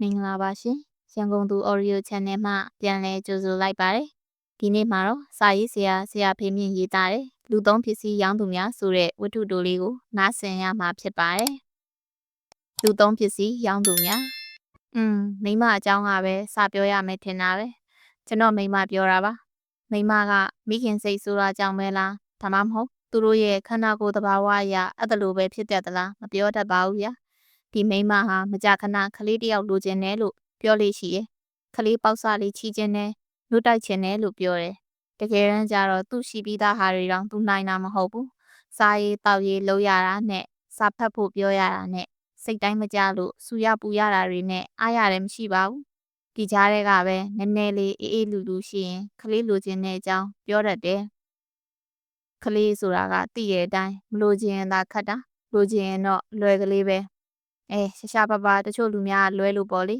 မင်္ဂလာပါရှင်ရန်ကုန်သူ Audio Channel မှပြန်လည်ကြိုဆိုလိုက်ပါတယ်ဒီနေ့မှာတော့စာရေးဆရာဆရာဖေမြင့်ရေးသားတဲ့လူသုံးပစ္စည်းရောင်းသူများဆိုတဲ့ဝတ္ထုတိုလေးကိုနားဆင်ရမှာဖြစ်ပါတယ်လူသုံးပစ္စည်းရောင်းသူများอืมမိမအကြောင်းကပဲစပြောရမယ်ထင်တာပဲကျွန်တော်မိမပြောတာပါမိမကမိခင်စိတ်ဆိုးတာကြောင့်ပဲလားဒါမှမဟုတ်သူတို့ရဲ့ခန္ဓာကိုယ်သဘာဝအရအဲ့ဒါလိုပဲဖြစ်တတ်သလားမပြောတတ်ပါဘူးဗျာ ဒီမိန်းမဟာမကြခဏကလေးတယောက်လိုချင်တယ်လို့ပြောလို့ရှိရဲ့ကလေးပေါက်စလေးချီချင်တယ်လွတ်တိုက်ချင်တယ်လို့ပြောတယ်တကယ်တမ်းကျတော့သူ့ရှိပြီးသားဟာတွေတောင်သူနိုင်တာမဟုတ်ဘူးစားရေးတောက်ရေးလုပ်ရတာနဲ့စာဖတ်ဖို့ပြောရတာနဲ့စိတ်တိုင်းမကြလို့စူရပူရတာတွေနဲ့အားရတယ်မရှိပါဘူးဒီကြားထဲကပဲနည်းနည်းလေးအေးအေးလူလူရှိရင်ကလေးလိုချင်တဲ့အကြောင်းပြောတတ်တယ်ကလေးဆိုတာကတည့်ရဲ့အတိုင်းမလိုချင်ရင်သာခတ်တာလိုချင်ရင်တော့လွယ်ကလေးပဲ အဲရှာရှာပါပါတချို့လူများလွဲလို့ပေါ့လေ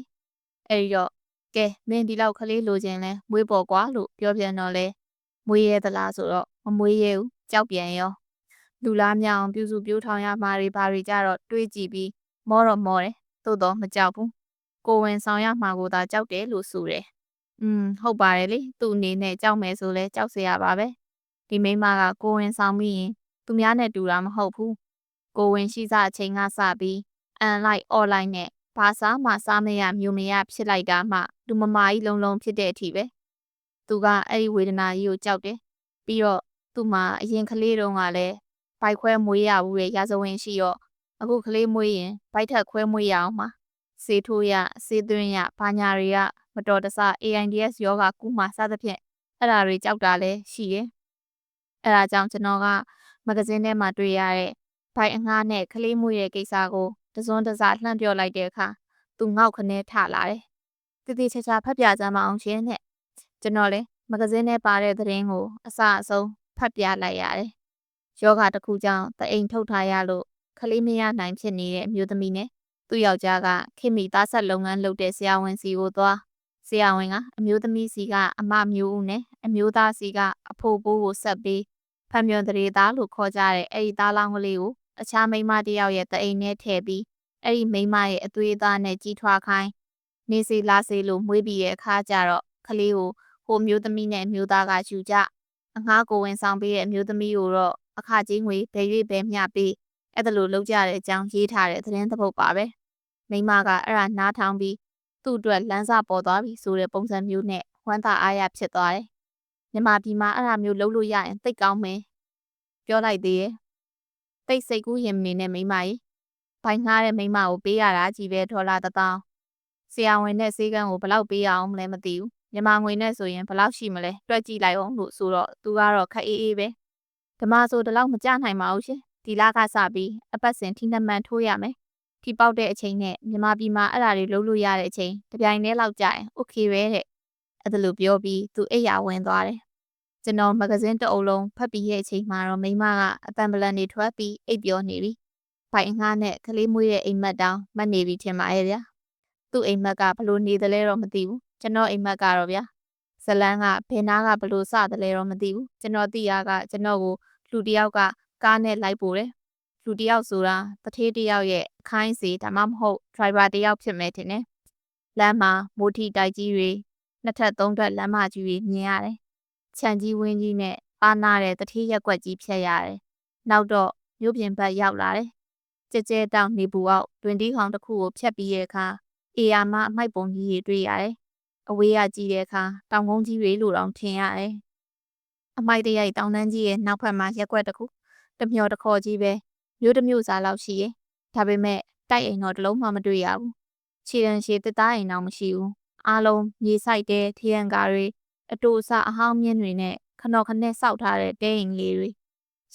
အဲဒီတော့ကဲမင်းဒီလောက်ကလေးလိုချင်လဲမွေးပေါ်ကွာလို့ပြောပြန်တော့လဲမွေးရဲသလားဆိုတော့မမွေးရဲဘူးကြောက်ပြန်ရောလူလားမြောင်ပြူစုပြိုးထောင်ရမှာတွေဘာတွေကြတော့တွေးကြည့်ပြီးမောတော့မောတယ်သို့တော့မကြောက်ဘူးကိုဝင်ဆောင်ရမှာကိုသာကြောက်တယ်လို့ဆိုတယ်อืมဟုတ်ပါတယ်လေသူ့အနေနဲ့ကြောက်မယ်ဆိုလဲကြောက်เสียရပါပဲဒီမိမကကိုဝင်ဆောင်ပြီးရင်သူများနဲ့တူတာမဟုတ်ဘူးကိုဝင်ရှိစအချိန်ကစပြီး အန်လိုက်အော်လိုက်နဲ့ဘာစားမှစားမရမျိုးမရဖြစ်လိုက်တာမှလူမမာကြီးလုံးလုံးဖြစ်တဲ့အထိပဲသူကအဲ့ဒီဝေဒနာကြီးကိုကြောက်တယ်ပြီးတော့သူ့မှာအရင်ကလေးတုန်းကလည်းဘိုက်ခွဲမွေးရဘူးရဲ့ရာဇဝင်ရှိတော့အခုကလေးမွေးရင်ဘိုက်ထက်ခွဲမွေးရအောင်မှာစေးထိုးရစေးသွင်းရဘာညာတွေကမတော်တဆ AIDS ယောဂကူးမှစသဖြင့်အဲ့ဒါတွေကြောက်တာလည်းရှိရဲ့အဲ့ဒါကြောင့်ကျွန်တော်ကမဂဇင်းထဲမှာတွေ့ရတဲ့ဘိုက်အငှားနဲ့ကလေးမွေးတဲ့ကိစ္စကိုတစွန်းတစလှမ်းပြောလိုက်တဲ့အခါသူငေါက်ခနဲထလာတယ်။တည်တည်ချာချာဖတ်ပြကြမအောင်ရှင်နဲ့ကျွန်တော်လည်းမဂဇင်းထဲပါတဲ့သတင်းကိုအစအဆုံးဖတ်ပြလိုက်ရတယ်။ယောဂတစ်ခုကြောင့်တအိမ်ထုတ်ထားရလို့ခလေးမရနိုင်ဖြစ်နေတဲ့အမျိုးသမီးနဲ့သူ့ယောက်ျားကခင်မီသားဆက်လုပ်ငန်းလုပ်တဲ့ဆရာဝန်စီကိုသွားဆရာဝန်ကအမျိုးသမီးစီကအမမျိုးဦးနဲ့အမျိုးသားစီကအဖိုးဘိုးကိုဆက်ပြီးဖမ်းမြွန်တရေသားလို့ခေါ်ကြတဲ့အဲ့ဒီသားလောင်းကလေးကို အခြားမိန်းမတစ်ယောက်ရဲ့တအိမ်နဲ့ထည့်ပြီးအဲ့ဒီမိန်းမရဲ့အသွေးအသားနဲ့ကြီးထွားခိုင်းနေစီလာစီလို့မွေးပြီးရဲ့အခါကျတော့ကလေးကိုဟိုမျိုးသမီးနဲ့မျိုးသားကယူကြအငှားကိုဝင်ဆောင်ပေးတဲ့အမျိုးသမီးကိုတော့အခကြီးငွေဘယ်၍ပဲမျှပေးအဲ့ဒါလိုလုပ်ကြတဲ့အကြောင်းရေးထားတဲ့သတင်းသပုတ်ပါပဲမိမကအဲ့ဒါနားထောင်ပြီးသူ့အတွက်လမ်းစာပေါ်သွားပြီဆိုတဲ့ပုံစံမျိုးနဲ့ဝမ်းသာအားရဖြစ်သွားတယ်မြမပြည်မှာအဲ့ဒါမျိုးလုပ်လို့ရရင်သိတ်ကောင်းမယ်ပြောလိုက်သေးရဲ့ တိတ်စိတ်ကူးရင်မင်းနဲ့မိမကြီးဘိုင်ငှားတဲ့မိမကိုပေးရတာကြီးပဲဒေါ်လာတစ်သောင်းဆရာဝန်နဲ့ဈေးကန်းကိုဘလောက်ပေးရအောင်မလဲမသိဘူးမြန်မာငွေနဲ့ဆိုရင်ဘလောက်ရှိမလဲတွက်ကြည့်လိုက်အောင်လို့ဆိုတော့သူကတော့ခက်အေးအေးပဲဓမဆိုဒီလောက်မကြနိုင်ပါဘူးရှင်ဒီလကစပြီးအပတ်စဉ်ထိနှက်မှန်ထိုးရမယ်ထိပေါက်တဲ့အချိန်နဲ့မြန်မာပြည်မှာအဲ့ဒါတွေလုပ်လို့ရတဲ့အချိန်တပြိုင်တည်းလောက်ကြာရင် okay ပဲတဲ့အဲ့ဒါလို့ပြောပြီးသူအိပ်ယာဝင်သွားတယ် ကျွန်တော်မဂဇင်းတအုပ်လုံးဖတ်ပြီးရဲ့အချိန်မှာတော့မိမကအတန်ပလန်တွေထွက်ပြီးအိပ်ပြောနေပြီ။ဖိုင်ငှားနဲ့ကလေးမွေးတဲ့အိမ်မက်တောင်မှတ်နေပြီထင်ပါရဲ့ဗျာ။သူ့အိမ်မက်ကဘလို့နေသလဲတော့မသိဘူး။ကျွန်တော်အိမ်မက်ကတော့ဗျာ။ဇလန်းကဘယ်နာကဘလို့စသလဲတော့မသိဘူး။ကျွန်တော်သိရကကျွန်တော်ကိုလူတယောက်ကကားနဲ့လိုက်ပို့တယ်။လူတယောက်ဆိုတာတထေးတယောက်ရဲ့အခိုင်းစီဒါမှမဟုတ် driver တယောက်ဖြစ်မယ်ထင်တယ်။လမ်းမှာမိုးထီတိုက်ကြီးတွေနှစ်ထပ်သုံးထပ်လမ်းမကြီးတွေမြင်ရတယ် ခြံကြီးဝင်းကြီးနဲ့အားနာတဲ့တတိရက်ွက်ကြီးဖြတ်ရတယ်။နောက်တော့မြို့ပြင်ဘက်ရောက်လာတယ်။ကြဲကြဲတောင်နေပူအောက်တွင်တီးခေါင်တစ်ခုကိုဖြတ်ပြီးရဲ့အခါအေယာမအမိုက်ပုံကြီးတွေတွေ့ရတယ်။အဝေးကကြည့်တဲ့အခါတောင်ကုန်းကြီးတွေလိုတောင်ထင်ရတယ်။အမိုက်တရိုက်တောင်တန်းကြီးရဲ့နောက်ဖက်မှာရက်ွက်တစ်ခုတမျောတခေါ်ကြီးပဲမြို့တစ်မြို့စားလောက်ရှိရဲ့။ဒါပေမဲ့တိုက်အိမ်တော့တလုံးမှမတွေ့ရဘူး။ခြေတံရှည်တစ်သားအိမ်တော့မရှိဘူး။အားလုံးမြေဆိုင်တဲ့ထရန်ကာတွေ အတူအဆအဟောင်းမြင့်တွေနဲ့ခနော်ခနဲ့စောက်ထားတဲ့တဲအိမ်လေးတွေ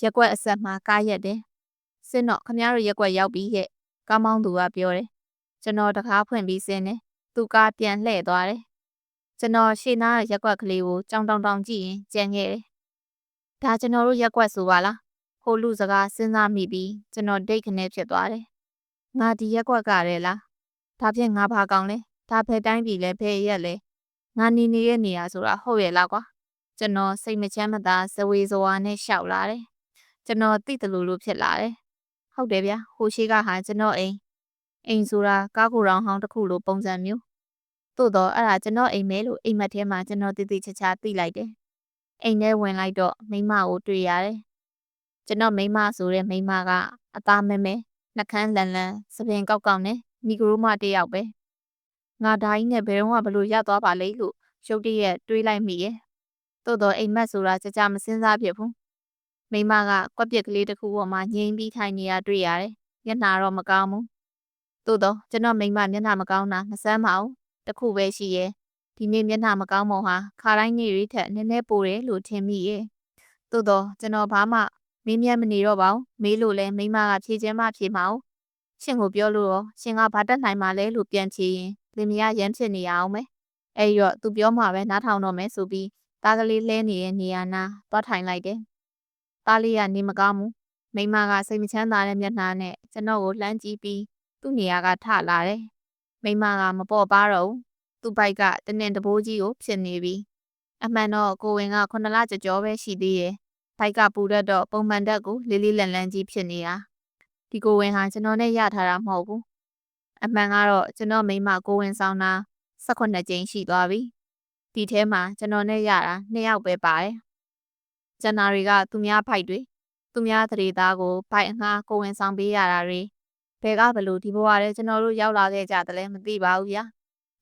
ရက်ွက်အဆက်မှာကားရက်တယ်။စင်းတော့ခမရတို့ရက်ွက်ရောက်ပြီးရဲ့ကားမောင်းသူကပြောတယ်။ကျွန်တော်တကားဖွင့်ပြီးစင်းတယ်။သူကားပြန်လှည့်သွားတယ်။ကျွန်တော်ရှေ့နားရက်ွက်ကလေးကိုကြောင်တောင်တောင်ကြည့်ရင်ကြံခဲ့တယ်။ဒါကျွန်တော်တို့ရက်ွက်ဆိုပါလား။ဟိုလူစကားစဉ်းစားမိပြီးကျွန်တော်ဒိတ်ခနဲ့ဖြစ်သွားတယ်။ငါဒီရက်ွက်ကရဲလား။ဒါဖြင့်ငါဘာကောင်းလဲ။ဒါဖယ်တိုင်းပြည်လဲဖယ်ရက်လဲ ငါနေနေတဲ့နေရာဆိုတာဟုတ်ရဲ့လားကွာကျွန်တော်စိတ်မချမ်းမသာဇဝေဇဝါနဲ့ရှောက်လာတယ်ကျွန်တော်သိတယ်လို့လို့ဖြစ်လာတယ်ဟုတ်တယ်ဗျာဟိုရှိကဟာကျွန်တော်အိမ်အိမ်ဆိုတာကားကိုရောင်ဟောင်းတစ်ခုလိုပုံစံမျိုးသို့တော့အဲ့ဒါကျွန်တော်အိမ်မဲလို့အိမ်မက်ထဲမှာကျွန်တော်တည်တည်ချာချာသိလိုက်တယ်အိမ်ထဲဝင်လိုက်တော့မိမကိုတွေ့ရတယ်ကျွန်တော်မိမဆိုတဲ့မိမကအသားမဲမဲနှကန်းလန်လန်စပင်ကောက်ကောက်နဲ့မိဂရိုးမတယောက်ပဲ ငါဓာကြီးနဲ့ဘယ်တော့မှဘလို့ရသွားပါလိမ့်လို့ရုတ်တရက်တွေးလိုက်မိရဲ့သို့တော့အိမ်မက်ဆိုတာကြကြမစင်းစားဖြစ်ဘူးမိမကကွက်ပြက်ကလေးတစ်ခုပေါ်မှာငိမ့်ပြီးထိုင်နေရတွေ့ရတယ်မျက်နှာတော့မကောင်းဘူးသို့တော့ကျွန်တော်မိမမျက်နှာမကောင်းတာမစမ်းပါဘူးတခုပဲရှိရဲ့ဒီနေ့မျက်နှာမကောင်းပုံဟာခါတိုင်းနေ့တွေထက်နည်းနည်းပိုတယ်လို့ထင်မိရဲ့သို့တော့ကျွန်တော်ဘာမှမင်းမြတ်မနေတော့ပါဘူးမေးလို့လဲမိမကဖြေခြင်းမဖြေမအောင်ရှင်ကိုပြောလို့ရောရှင်ကဘာတက်နိုင်မှလဲလို့ပြန်ဖြေရင် လင်မယားရမ်းဖြစ်နေရအောင်မယ်အဲ့တော့သူပြောမှပဲနားထောင်တော့မယ်ဆိုပြီးသားကလေးလဲနေတဲ့နေရာနာသွားထိုင်လိုက်တယ်သားလေးကနေမကောင်းဘူးမိမကစိတ်မချမ်းသာတဲ့မျက်နှာနဲ့ကျွန်တော်ကိုလှမ်းကြည့်ပြီးသူ့နေရာကထလာတယ်မိမကမပေါ့ပါတော့ဘူးသူ့ဘိုက်ကတနင်တဘိုးကြီးကိုဖြစ်နေပြီအမှန်တော့ကိုဝင်ကခုနလကြကြောပဲရှိသေးရဲ့ဘိုက်ကပူတတ်တော့ပုံမှန်တက်ကိုလေးလေးလန်လန်ကြီးဖြစ်နေတာဒီကိုဝင်ဟာကျွန်တော်နဲ့ရထားတာမဟုတ်ဘူး အမှန်ကတော့ကျွန်တော်မိမကိုဝင်ဆောင်တာ18ကြိမ်ရှိသွားပြီဒီထဲမှာကျွန်တော်နဲ့ရတာ2ယောက်ပဲပါတယ်ကျန်တာတွေကသူများဖိုက်တွေသူများတရေသားကိုဖိုက်အငှားကိုဝင်ဆောင်ပေးရတာတွေဘယ်ကဘလို့ဒီဘဝထဲကျွန်တော်တို့ရောက်လာခဲ့ကြတယ်လဲမသိပါဘူးဗျာ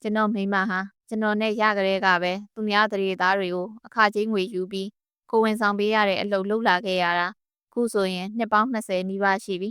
ကျွန်တော်မိမဟာကျွန်တော်နဲ့ရကြတဲ့ကပဲသူများတရေသားတွေကိုအခကြီးငွေယူပြီးကိုဝင်ဆောင်ပေးရတဲ့အလုပ်လုပ်လာခဲ့ရတာခုဆိုရင်နှစ်ပေါင်း20နီးပါးရှိပြီ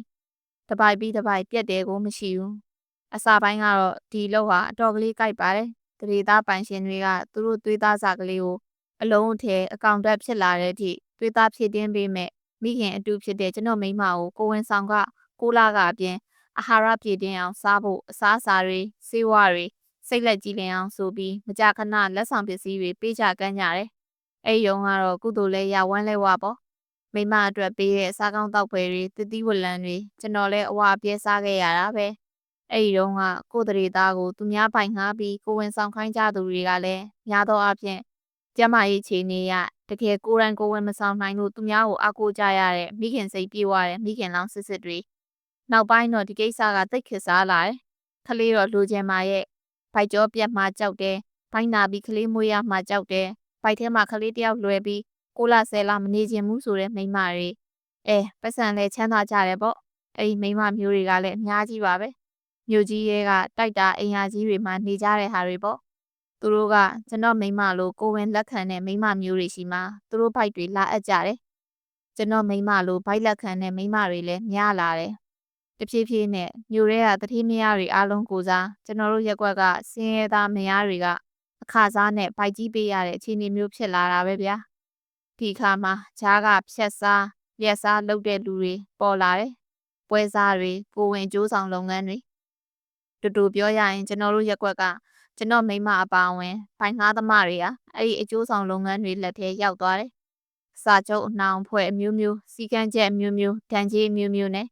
တပိုက်ပြီးတပိုက်ပြက်တယ်ကိုမရှိဘူး အစာပိုင်းကတော့ဒီလောက်ဟာအတော်ကလေးကြိုက်ပါတယ်တရေသားပိုင်ရှင်တွေကသူတို့သွေးသားစာကလေးကိုအလုံးအထည်အကောင့်တက်ဖြစ်လာတဲ့အထိသွေးသားဖြည့်တင်းပေးမဲ့မိခင်အတူဖြစ်တဲ့ကျွန်တော်မိမကိုကိုဝင်ဆောင်ကကိုလာကအပြင်အာဟာရပြည့်တင်းအောင်စားဖို့အစားအစာတွေဆေးဝါးတွေစိတ်လက်ကြည်လင်အောင်ဆိုပြီးမကြခဏလက်ဆောင်ပစ္စည်းတွေပေးချကမ်းကြတယ်။အဲ့ယုံကတော့ကုသိုလ်လဲရဝမ်းလဲဝပေါ့။မိမအတွက်ပေးတဲ့စားကောင်းတောက်ပွဲတွေတတိဝလံတွေကျွန်တော်လဲအဝအပြဲစားခဲ့ရတာပဲ။ အဲ့ဒီတော့ကကိုတရေသားကိုသူများပိုင်ငှားပြီးကိုဝင်ဆောင်ခိုင်းကြသူတွေကလည်းများသောအားဖြင့်ကျမရေးချေနေရတကယ်ကိုရန်ကိုဝင်မဆောင်နိုင်လို့သူများကိုအကူကြရတဲ့မိခင်စိတ်ပြေဝတဲ့မိခင်လောင်စစ်စစ်တွေနောက်ပိုင်းတော့ဒီကိစ္စကတိတ်ခစ်စားလာတယ်။ကလေးတော့လူချင်မာရဲ့ဘိုက်ကြောပြက်မှကြောက်တယ်။ဘိုင်းနာပြီးကလေးမွေးရမှကြောက်တယ်။ဘိုက်ထဲမှာကလေးတယောက်လွယ်ပြီးကိုလာဆယ်လာမနေချင်ဘူးဆိုတဲ့မိန်းမတွေအဲပတ်စံလဲချမ်းသာကြတယ်ပေါ့။အဲဒီမိန်းမမျိုးတွေကလည်းအများကြီးပါပဲ။ မြို့ကြီးရဲကတိုက်တာအိမ်ယာကြီးတွေမှာနေကြတဲ့ဟာတွေပေါ့။သူတို့ကကျွန်တော်မိန်းမလိုကိုဝင်လက်ခံတဲ့မိန်းမမျိုးတွေရှိမှသူတို့ဘိုက်တွေလာအပ်ကြတယ်။ကျွန်တော်မိန်းမလိုဘိုက်လက်ခံတဲ့မိန်းမတွေလည်းများလာတယ်တဖြည်းဖြည်းနဲ့မြို့ရဲကတတိမရတွေအားလုံးကိုစားကျွန်တော်တို့ရက်ကွက်ကစင်းရဲသားမယားတွေကအခါစားနဲ့ပိုက်ကြီးပေးရတဲ့အခြေအနေမျိုးဖြစ်လာတာပဲဗျာဒီခါမှာဂျားကဖြက်စားရက်စားလုပ်တဲ့လူတွေပေါ်လာတယ်ပွဲစားတွေကိုဝင်ကြိုးဆောင်လုပ်ငန်းတွေ တူတူပြောရရင်ကျွန်တော်တို့ရက်ကွက်ကကျွန်တော်မိမအပါအဝင်ဘိုင်ငှားသမားတွေဟာအဲ့ဒီအကျိုးဆောင်လုပ်ငန်းတွေလက်ထဲရောက်သွားတယ်စာချုပ်အနှောင်ဖွဲ့အမျိုးမျိုးစီကံချက်အမျိုးမျိုးတန်ကြီးအမျိုးမျိုးနဲ့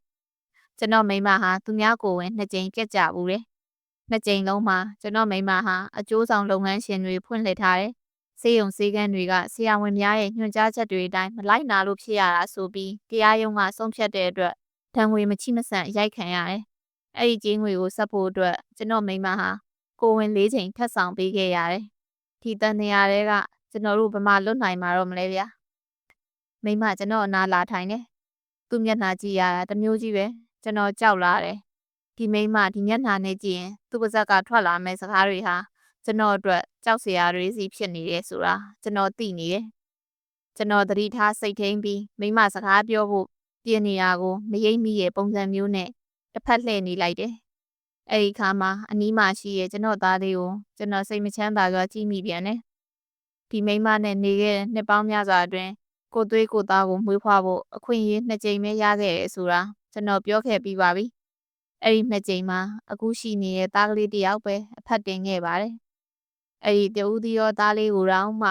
ကျွန်တော်မိမဟာသူများကိုဝင်နှစ်ကြိမ်ကြက်ကြဘူးတယ်။နှစ်ကြိမ်လုံးမှာကျွန်တော်မိမဟာအကျိုးဆောင်လုပ်ငန်းရှင်တွေဖွင့်လှစ်ထားတယ်။စေယုံစေကန်းတွေကဆရာဝန်များရဲ့ညွှန်ကြားချက်တွေအတိုင်းမလိုက်နာလို့ဖြစ်ရတာဆိုပြီးတရားရုံးကဆုံးဖြတ်တဲ့အတွက်ဒဏ်ငွေမချိမဆန့်ရိုက်ခံရတယ်။ အဲ့ဒီကြေးငွေကိုဆက်ဖို့အတွက်ကျွန်တော်မိမဟာကိုဝင်၄ချိန်ထပ်ဆောင်ပေးခဲ့ရတယ်။ဒီတန်နေရာတွေကကျွန်တော်တို့ဘမလွတ်နိုင်မှာတော့မလဲဗျာ။မိမကျွန်တော်အနာလာထိုင်နေ။သူ့မျက်နှာကြည့်ရတာတမျိုးကြီးပဲ။ကျွန်တော်ကြောက်လာတယ်ဒီမိမဒီမျက်နှာနဲ့ကြည့်ရင်သူ့ပါဇက်ကထွက်လာမယ့်စကားတွေဟာကျွန်တော်အတွက်ကြောက်စရာတွေစီဖြစ်နေတယ်ဆိုတာကျွန်တော်သိနေတယ်ကျွန်တော်သတိထားစိတ်ထိန်ပြီးမိမစကားပြောဖို့ပြင်နေရကိုမရိပ်မိရဲ့ပုံစံမျိုးနဲ့ တစ်ဖက်လှည့်နေလိုက်တယ်အဲ့ဒီခါမှာအနီးမှာရှိရဲ့ကျွန်တော်သားလေးကိုကျွန်တော်စိတ်မချမ်းသာစွာကြည့်မိပြန်တယ်ဒီမိမနဲ့နေခဲ့တဲ့နှစ်ပေါင်းများစွာအတွင်းကိုသွေးကိုသားကိုမွေးဖွားဖို့အခွင့်အရေးနှစ်ကြိမ်ပဲရခဲ့တယ်ဆိုတာကျွန်တော်ပြောခဲ့ပြီးပါပြီအဲ့ဒီနှစ်ကြိမ်မှာအခုရှိနေတဲ့သားကလေးတယောက်ပဲအဖတ်တင်ခဲ့ပါတယ်အဲ့ဒီတူဦးသီရောသားလေးကိုတော့မှ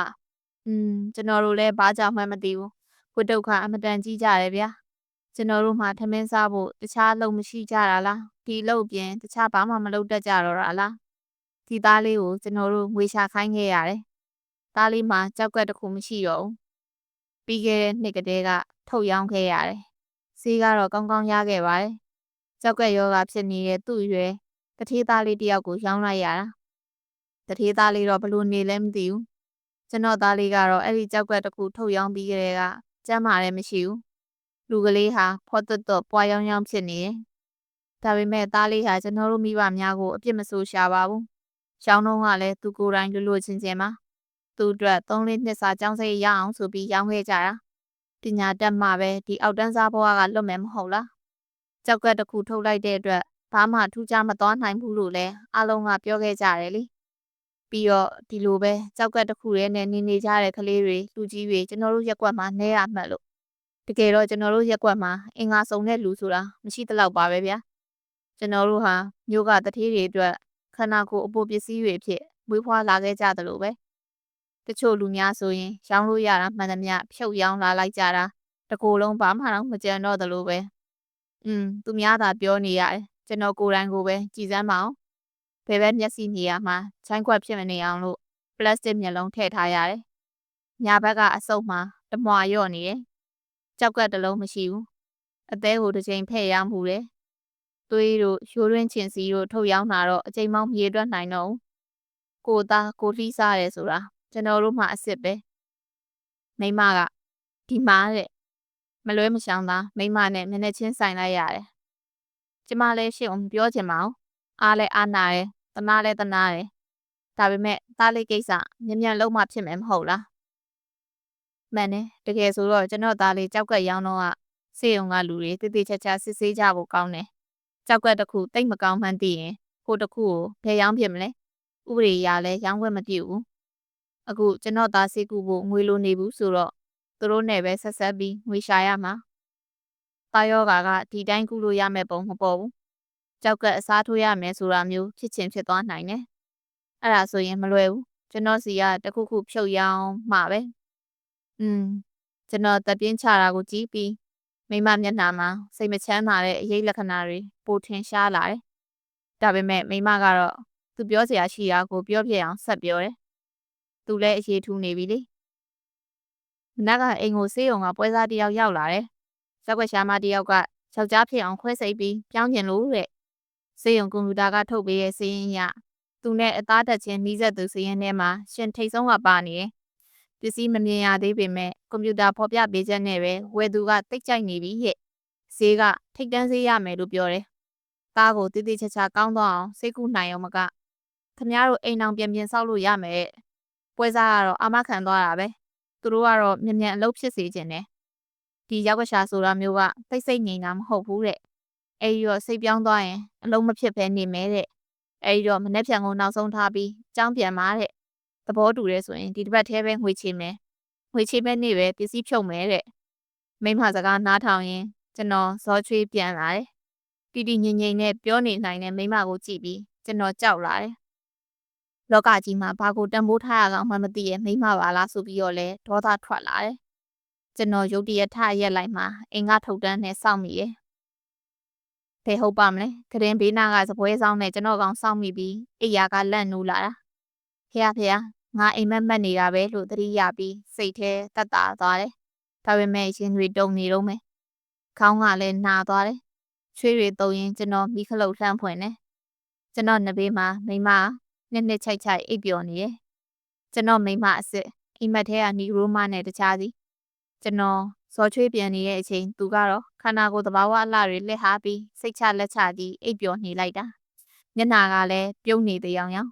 อืมကျွန်တော်တို့လည်းဘာကြောင့်မှမသိဘူးကိုဒုက္ခအမတန်ကြီးကြတယ်ဗျာ ကျွန်တော်တို့မှထမင်းစားဖို့တခြားလုံမရှိကြတာလားဒီလုံပြင်တခြားဘာမှမလုပ်တတ်ကြတော့တာလားဒီသားလေးကိုကျွန်တော်တို့ငွေရှာခိုင်းခဲ့ရတယ်သားလေးမှာကြောက်ကက်တစ်ခုမရှိတော့ဘူးပြီးခဲ့တဲ့နှစ်ကတည်းကထုတ်ရောင်းခဲ့ရတယ်ဈေးကတော့ကောင်းကောင်းရခဲ့ပါတယ်ကြောက်ကက်ယောဂဖြစ်နေတဲ့သူ့ရွယ်တထေးသားလေးတယောက်ကိုရောင်းလိုက်ရတာတထေးသားလေးတော့ဘလို့နေလဲမသိဘူးကျွန်တော်သားလေးကတော့အဲ့ဒီကြောက်ကက်တစ်ခုထုတ်ရောင်းပြီးကြတဲ့ကကျမ်းမာလည်းမရှိဘူး လူကလေးဟာဖော့တွတ်တော့ပွားရောင်းရောင်းဖြစ်နေတယ်ဒါပေမဲ့သားလေးဟာကျွန်တော်တို့မိဘများကိုအပြစ်မဆိုးရှာပါဘူးရှောင်းတော့ကလည်းသူကိုယ်တိုင်လွလို့ချင်းချင်းပါသူ့အတွက်သုံးလေးနှစ်စာကြောင်းစိတ်ရအောင်ဆိုပြီးရောင်းခဲ့ကြတာပညာတတ်မှပဲဒီအောက်တန်းစားဘဝကလွတ်မယ်မဟုတ်လားကြောက်ကက်တစ်ခုထုတ်လိုက်တဲ့အတွက်ဘာမှထူးခြားမသွားနိုင်ဘူးလို့လည်းအလုံးကပြောခဲ့ကြတယ်လေပြီးတော့ဒီလိုပဲကြောက်ကက်တစ်ခုရဲ့နဲ့နေနေကြတဲ့ကလေးတွေလူကြီးတွေကျွန်တော်တို့ရက်ကွက်မှာနဲရမှတ်လို့ တကယ်တော့ကျွန်တော်တို့ရက်ကွက်မှာအင်္ဂါစုံတဲ့လူဆိုတာမရှိတလောက်ပါပဲဗျာကျွန်တော်တို့ဟာမြို့ကတထေးတွေအတွက်ခန္ဓာကိုယ်အပိုပစ္စည်းတွေဖြစ်မွေးဖွားလာခဲ့ကြသလိုပဲတချို့လူများဆိုရင်ရောင်းလို့ရတာမှန်သမျှဖြုတ်ရောင်းလာလိုက်ကြတာတကူလုံးဘာမှတော့မကြံတော့သလိုပဲอืมသူများသာပြောနေရတယ်ကျွန်တော်ကိုယ်တိုင်ကိုပဲကြည်စမ်းမအောင်ဘယ်ဘက်မျက်စိနေရာမှာချိုင်းခွက်ဖြစ်မနေအောင်လို့ပလတ်စတစ်မျက်လုံးထည့်ထားရတယ်ညာဘက်ကအစုပ်မှာတမွာရော့နေတယ် ကြောက်ကက်တစ်လုံးမရှိဘူးအသေးကိုတစ်ချိန်ဖဲ့ရောင်းမှုတယ်သွေးတို့ရိုးရင်းချင်စီတို့ထုတ်ရောင်းတာတော့အချိန်မောင်းမြေတွက်နိုင်တော့ဘူးကိုသားကိုလှီးစားတယ်ဆိုတာကျွန်တော်တို့မှအစ်စ်ပဲမိမကဒီမားတဲ့မလွဲမရှောင်သာမိမနဲ့မျက်နှာချင်းဆိုင်လိုက်ရတယ်ကျမလည်းရှင့်အောင်ပြောချင်ပါအောင်အားလဲအားနာတယ်တနာလဲတနာတယ်ဒါပေမဲ့သားလေးကိစ္စမြ мян လုံးမှဖြစ်မယ်မဟုတ်လား မှန်တယ်တကယ်ဆိုတော့ကျွန်တော်သားလေးကြောက်ကက်ရောင်းတော့ကစေုံကလူတွေတိတိကျကျစစ်ဆေးကြဖို့ကောင်းတယ်ကြောက်ကက်တစ်ခုတိတ်မကောင်းမှန်းသိရင်ကိုတစ်ခုကိုဖယ်ရောင်းဖြစ်မလဲဥပဒေအရလဲရောင်းခွင့်မပြုဘူးအခုကျွန်တော်သားစိတ်ကူဖို့ငွေလိုနေဘူးဆိုတော့သူတို့နဲ့ပဲဆက်ဆက်ပြီးငွေရှာရမှာတာယောဂါကဒီတိုင်းကူလို့ရမယ့်ပုံမပေါ်ဘူးကြောက်ကက်အစားထိုးရမယ်ဆိုတာမျိုးဖြစ်ချင်းဖြစ်သွားနိုင်တယ်အဲ့ဒါဆိုရင်မလွယ်ဘူးကျွန်တော်စီကတခုခုဖြုတ်ရအောင်မှာပဲ อืมကျွန်တော်တပြင်းချတာကိုကြည့်ပြီးမိမမျက်နှာမှာစိတ်မချမ်းသာတဲ့အရေးလက္ခဏာတွေပိုထင်ရှားလာတယ်ဒါပေမဲ့မိမကတော့သူပြောစရာရှိတာကိုပြောပြအောင်ဆက်ပြောတယ်သူလည်းအရေးထူးနေပြီလေမနက်ကအိမ်ကိုဆေးရုံကပွဲစားတယောက်ရောက်လာတယ်။ဇက်ွက်ရှာမတယောက်ကယောက်ျားဖြစ်အောင်ခွဲစိတ်ပြီးပြောင်းကျင်လို့တဲ့။ဆေးရုံကွန်ပျူတာကထုတ်ပေးရဲ့စည်ရင်ရသူနဲ့အသားတက်ချင်းနှီးဆက်သူစည်ရင်ထဲမှာရှင်ထိတ်ဆုံးကပါနေတယ်။ ပစ္စည်းမမြင်ရသေးပေမဲ့ကွန်ပျူတာဖော်ပြပေးချက်နဲ့ပဲဝယ်သူကတိတ်ကြိုက်နေပြီရဲ့။ဈေးကထိတ်တန်းဈေးရမယ်လို့ပြောတယ်။သားကိုတိတိကျကျကောင်းတော့အောင်စိတ်ကူနိုင်အောင်မကခမရတို့အိမ်အောင်ပြန်ပြန်ဆောက်လို့ရမယ်။ပွဲစားကတော့အာမခံသွားတာပဲ။သူတို့ကတော့မြန်မြန်အလုပ်ဖြစ်စေခြင်းနဲ့ဒီရောက်ကရှာဆိုတာမျိုးကသိစိတ်ငြိမ်တာမဟုတ်ဘူးတဲ့အဲဒီတော့စိတ်ပြောင်းသွားရင်အလုံးမဖြစ်ဘဲနေမဲတဲ့အဲဒီတော့မနေ့ပြန်ကိုနောက်ဆုံးထားပြီးကြောင်းပြန်มาတဲ့ သဘောတူရဲဆိုရင်ဒီတစ်ပတ်သေးပဲငွေချေမယ်ငွေချေမဲ့နေ့ပဲပစ္စည်းဖြုတ်မယ်တဲ့မိမစကားနားထောင်ရင်ကျွန်တော်ဇောချွေးပြန်လာတယ်တီတီငိမ့်ငိမ့်နဲ့ပြောနေနိုင်တဲ့မိမကိုကြည့်ပြီးကျွန်တော်ကြောက်လာတယ်လောကကြီးမှာဘာကိုတန်ဖိုးထားရကောင်မှမသိရဲ့မိမပါလားဆိုပြီးတော့လဲဒေါသထွက်လာတယ်။ကျွန်တော်ရုတ်တရက်ထရက်လိုက်မှအင်္ဂါထုတ်တန်းနဲ့စောင့်မိတယ်။ဖေဟုတ်ပါမလဲ။ကရင်ဘေးနာကစပွဲဆောင်နဲ့ကျွန်တော်ကောင်စောင့်မိပြီးအိယာကလန့်နူးလာတာ။ဖေဖေ ငါအိမ်မက်မက်နေတာပဲလို့သတိရပြီးစိတ်ထဲတက်တာသွားတယ်။ဒါပေမဲ့ရင်တွေတုံနေတော့မယ်။ခေါင်းကလည်းနာသွားတယ်။ချွေးတွေတုံရင်ကျွန်တော်မိခလုတ်လှမ်းဖွင့်တယ်။ကျွန်တော်နဘေးမှာမိမနှစ်နှစ်ချိုက်ချိုက်အိပ်ပျော်နေတယ်။ကျွန်တော်မိမအစ်စ်အိမ်မက်ထဲကနီရိုးမနဲ့တခြားစီကျွန်တော်ဇော်ချွေးပြန်နေတဲ့အချိန်သူကတော့ခန္ဓာကိုယ်သဘာဝအလှတွေလက်ဟာပြီးစိတ်ချလက်ချပြီးအိပ်ပျော်နေလိုက်တာ။မျက်နာကလည်းပြုံးနေတဲ့ရောင်ရောင်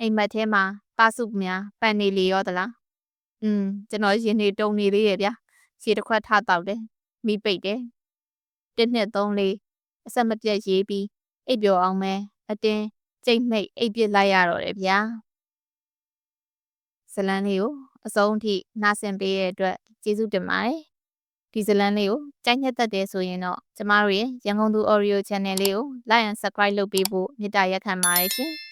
အိမ်မက်ထဲမှာ ပါစုများပန်နေလေရောသလား။อืมကျွန်တော်ရင်နေတုံနေသေးရဲ့ဗျာ။ခြေတစ်ခွက်ထတောက်တယ်။မိပိတ်တယ်။တစ်နှစ်သုံးလေးအဆက်မပြတ်ရေးပြီးအိပ်ပျော်အောင်မဲအတင်းကြိတ်မိတ်အိပ်ပစ်လိုက်ရတော့တယ်ဗျာဇလန်းလေးကိုအဆုံးအထိနားဆင်ပေးတဲ့အတွက်ကျေးဇူးတင်ပါတယ်ဒီဇလန်းလေးကိုကြိုက်ညက်သက်တယ်ဆိုရင်တော့ကျမတို့ရဲ့ရန်ကုန်သူ Audio Channel လေးကို Like and Subscribe လုပ်ပေးဖို့မေတ္တာရက်ခံပါတယ်ရှင်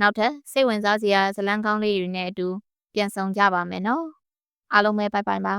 နောက်ထပ်စိတ်ဝင်စားစရာဇလန်းကောင်းလေးတွေနဲ့အတူပြန်ဆောင်ကြပါမယ်နော်အားလုံးပဲဘိုင်ဘိုင်ပါ